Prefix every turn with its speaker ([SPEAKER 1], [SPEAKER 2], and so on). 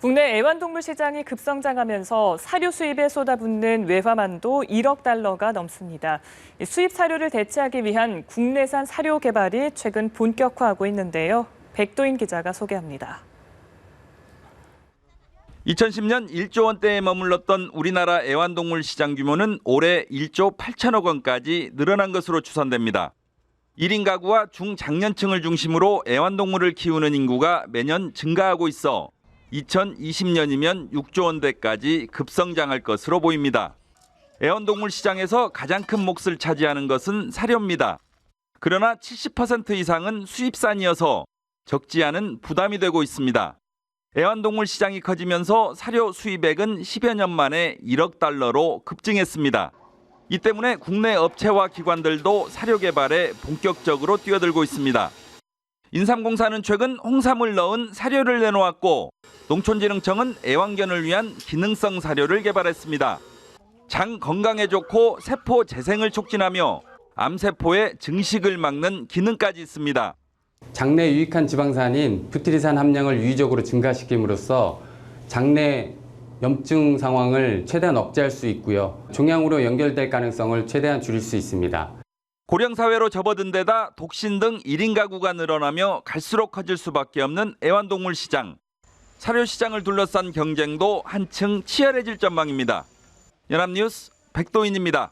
[SPEAKER 1] 국내 애완동물 시장이 급성장하면서 사료 수입에 쏟아붓는 외화만도 1억 달러가 넘습니다. 이 수입 사료를 대체하기 위한 국내산 사료 개발이 최근 본격화하고 있는데요. 백도인 기자가 소개합니다.
[SPEAKER 2] 2010년 1조 원대에 머물렀던 우리나라 애완동물 시장 규모는 올해 1조 8천억 원까지 늘어난 것으로 추산됩니다. 1인 가구와 중장년층을 중심으로 애완동물을 키우는 인구가 매년 증가하고 있어 2020년이면 6조 원대까지 급성장할 것으로 보입니다. 애완동물 시장에서 가장 큰 몫을 차지하는 것은 사료입니다. 그러나 70% 이상은 수입산이어서 적지 않은 부담이 되고 있습니다. 애완동물 시장이 커지면서 사료 수입액은 10여 년 만에 1억 달러로 급증했습니다. 이 때문에 국내 업체와 기관들도 사료 개발에 본격적으로 뛰어들고 있습니다. 인삼공사는 최근 홍삼을 넣은 사료를 내놓았고 농촌진흥청은 애완견을 위한 기능성 사료를 개발했습니다. 장 건강에 좋고 세포 재생을 촉진하며 암세포의 증식을 막는 기능까지 있습니다.
[SPEAKER 3] 장내 유익한 지방산인 부티리산 함량을 유의적으로 증가시킴으로써 장내 염증 상황을 최대한 억제할 수 있고요. 종양으로 연결될 가능성을 최대한 줄일 수 있습니다.
[SPEAKER 2] 고령 사회로 접어든 데다 독신 등 1인 가구가 늘어나며 갈수록 커질 수밖에 없는 애완동물 시장. 사료 시장을 둘러싼 경쟁도 한층 치열해질 전망입니다. 연합뉴스 백도인입니다.